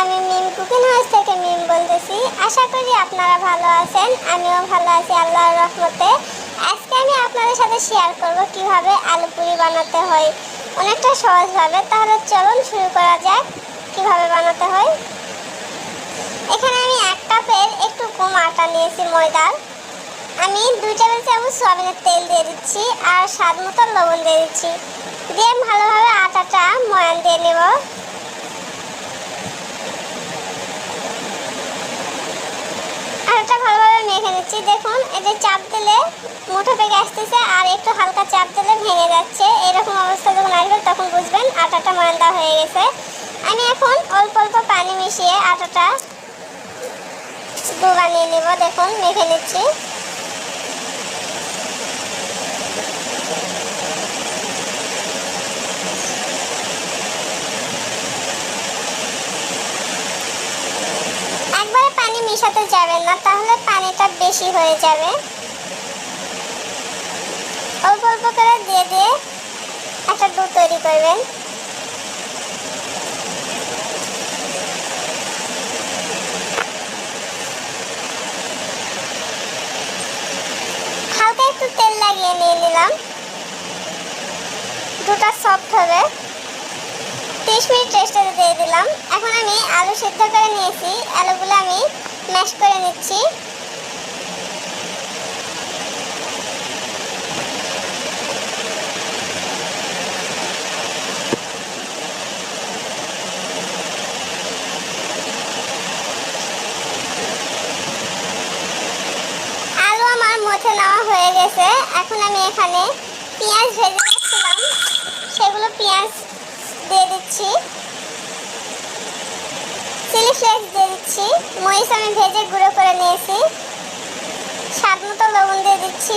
আমি মিম cooking house থেকে মিম বলতেছি। আশা করি আপনারা ভালো আছেন, আমিও ভালো আছি আল্লাহর রহমতে। আজকে আমি আপনাদের সাথে শেয়ার করব কীভাবে আলু পুরি বানাতে হয়। অনেকটা সহজভাবে, তাহলে চলুন শুরু করা যাক কীভাবে বানাতে হয়। এখানে আমি এক কাপের একটু কম আটা নিয়েছি ময়দার। আমি দুই টেবিল চামচ সয়াবিনের তেল দিয়ে দিচ্ছি আর স্বাদ মতো লবণ দিয়ে দিচ্ছি। দিয়ে ভালোভাবে আটাটা ময়ান দিয়ে নেব আটাটা নিচ্ছি দেখুন এটা চাপ দিলে মুঠো পেকে আসতেছে আর একটু হালকা চাপ দিলে ভেঙে যাচ্ছে। এরকম অবস্থা যখন আসবে তখন বুঝবেন আটাটা ময়দা হয়ে গেছে। আমি এখন অল্প অল্প পানি মিশিয়ে আটাটা ডুবানিয়ে বানিয়ে নেব, দেখুন, মেখে নিচ্ছি। মিশাতে যাবেন না, তাহলে পানিটা বেশি হয়ে যাবে। অল্প অল্প করে দিয়ে দিয়ে একটা ডো তৈরি করবেন। হালকা একটু তেল লাগিয়ে নিয়ে নিলাম। দুটা সফট হবে। তিরিশ মিনিট রেস্টে দিয়ে দিলাম। এখন আমি আলু সিদ্ধ করে নিয়েছি। আলুগুলো আমি ম্যাশ করে নিচ্ছি। আলু আমার মধ্যে নেওয়া হয়ে গেছে। এখন আমি এখানে পেঁয়াজ ভেজে রাখছিলাম সেগুলো পেঁয়াজ দিয়ে দিচ্ছি। চিলি ফ্লেক্স দিয়ে দিচ্ছি। মরিচ আমি ভেজে গুঁড়ো করে নিয়েছি। স্বাদ মতো লবণ দিয়ে দিচ্ছি।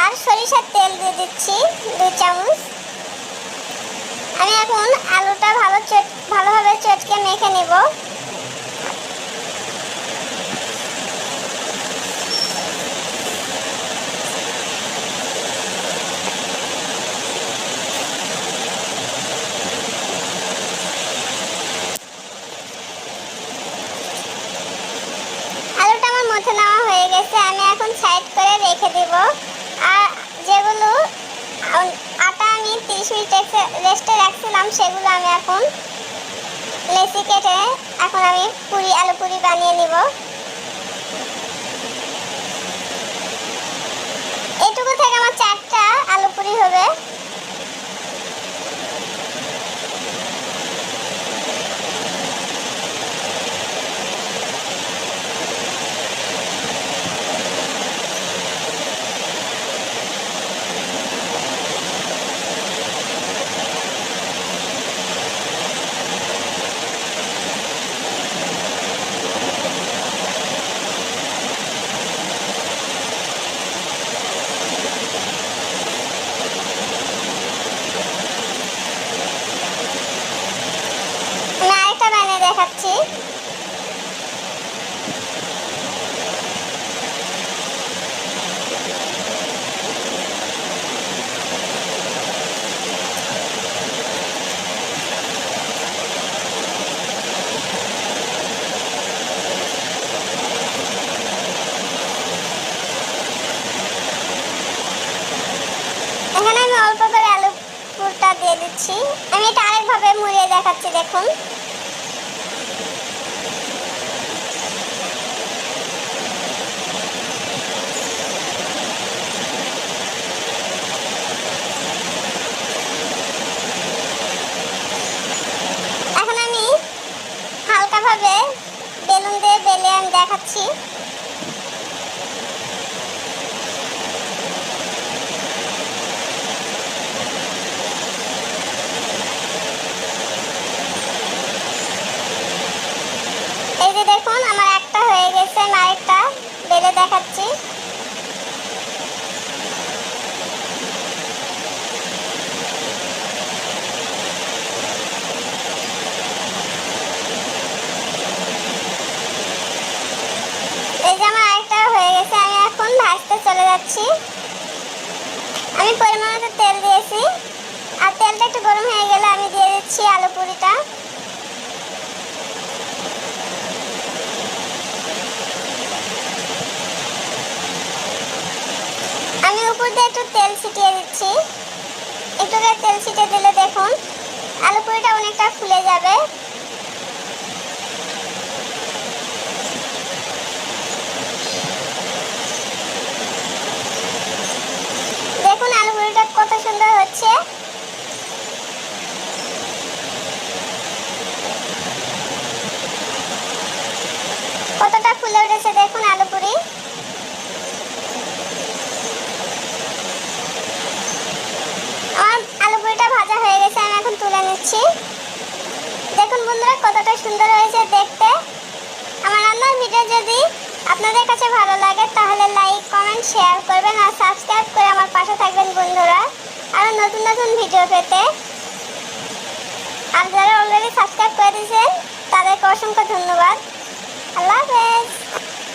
আর সরিষার তেল দিয়ে দিচ্ছি দু চামচ। আমি এখন আলুটা ভালো চট ভালোভাবে চটকে মেখে নেব আলুটা আমার মধ্যে নেওয়া হয়ে গেছে আমি এখন সাইড করে রেখে দিব। আর যেগুলো আটা আমি তিরিশ মিনিট রেস্টে রাখছিলাম, সেগুলো আমি এখন লেসি কেটে এখন আমি পুরি আলু পুরি বানিয়ে নিব এইটুকু থেকে আমার চারটা আলু পুরি হবে আমি আরেকটা বানিয়ে দেখাচ্ছি এখানে আমি অল্প করে আলু পুরটা দিয়ে দিচ্ছি আমি আরেকভাবে মুড়িয়ে দেখাচ্ছি দেখুন। যাচ্ছি। আমি পরিমাণ মতো তেল দিয়েছি। আর তেলটা একটু গরম হয়ে গেলে আমি দিয়ে দিচ্ছি আলু পুরিটা। আমি উপর দিয়ে একটু তেল ছিটিয়ে দিচ্ছি। একটু তেল ছিটিয়ে দিলে দেখুন, আলু পুরিটা অনেকটা ফুলে যাবে। উঠেছে দেখুন আলু পুরি। আমার আলু পুরিটা ভাজা হয়ে গেছে, আমি এখন তুলে নিচ্ছি। দেখুন বন্ধুরা, কতটা সুন্দর হয়েছে দেখতে। আমার রান্নার ভিডিও যদি আপনাদের কাছে ভালো লাগে, তাহলে লাইক কমেন্ট শেয়ার করবেন আর সাবস্ক্রাইব করে আমার পাশে থাকবেন বন্ধুরা। আরও নতুন নতুন ভিডিও পেতে। আর যারা অলরেডি সাবস্ক্রাইব করে দিয়েছেন, তাদেরকে অসংখ্য ধন্যবাদ। I love it.